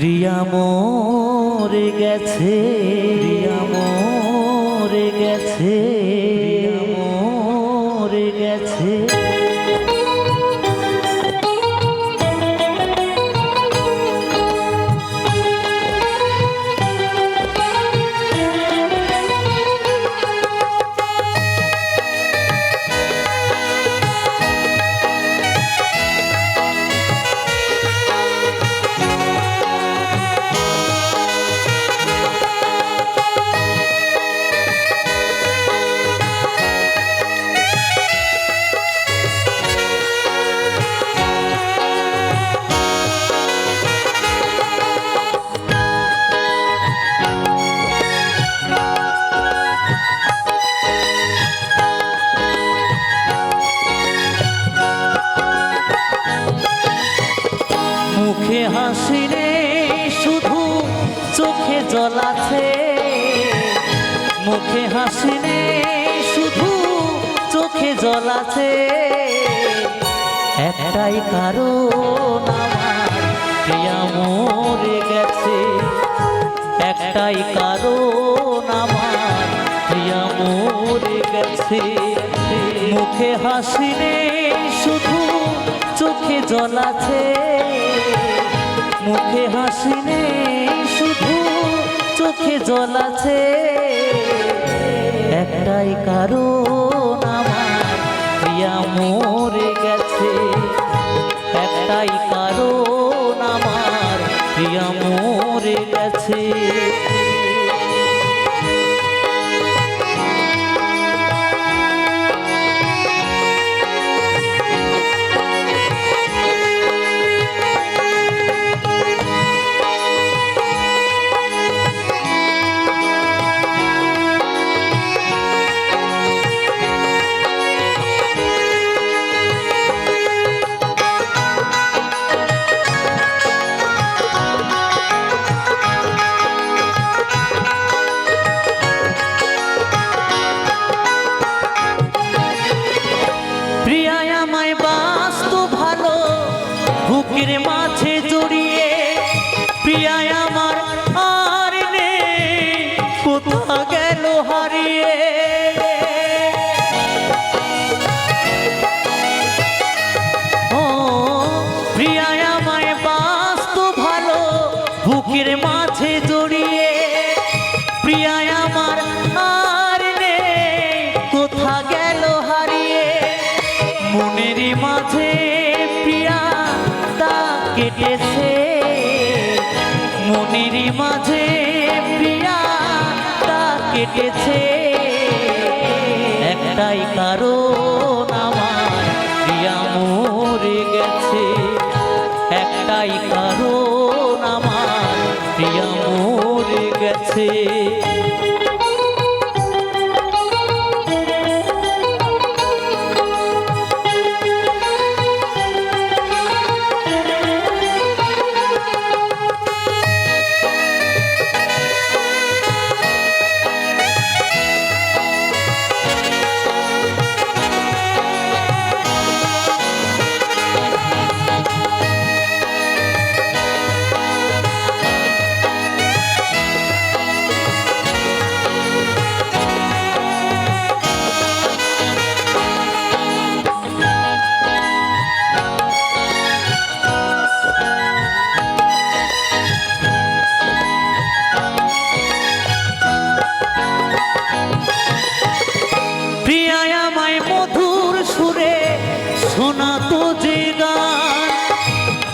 প্রিয়া মোরে গেছে। জল আছে। মুখে হাসি রে শুধু চোখে জল আছে। একটাই কারণ আমার মরে গেছে। একটাই কারণ আমার মরে গেছে। মুখে হাসি রে শুধু চোখে জল আছে। মুখে হাসি নেই, শুধু চোখে জল আছে। একটাই কারণ আমার প্রিয়া মরে বুকের মাঝে জড়িয়ে, প্রিয়ায় আমার আর নেই, কোথা গেল হারিয়ে? মনের মাঝে প্রিয়া তা কেটেছে। মনের মাঝে প্রিয়া তা কেটেছে। একটাই কারণ আমার, প্রিয়া মরে গেছে। একটাই কারণ মরে গেছে।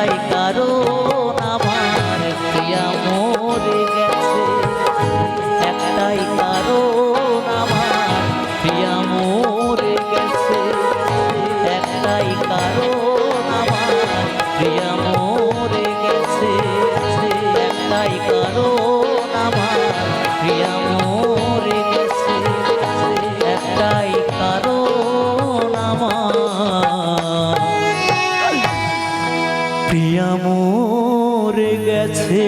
তাই কারও আমার প্রিয়া মরে গেছে। একটাই কারও আমার প্রিয়া মরে গেছে। একটাই কারও আমার প্রিয়া মরে গেছে। একটাই কারও প্রিয়ামোর গেছে।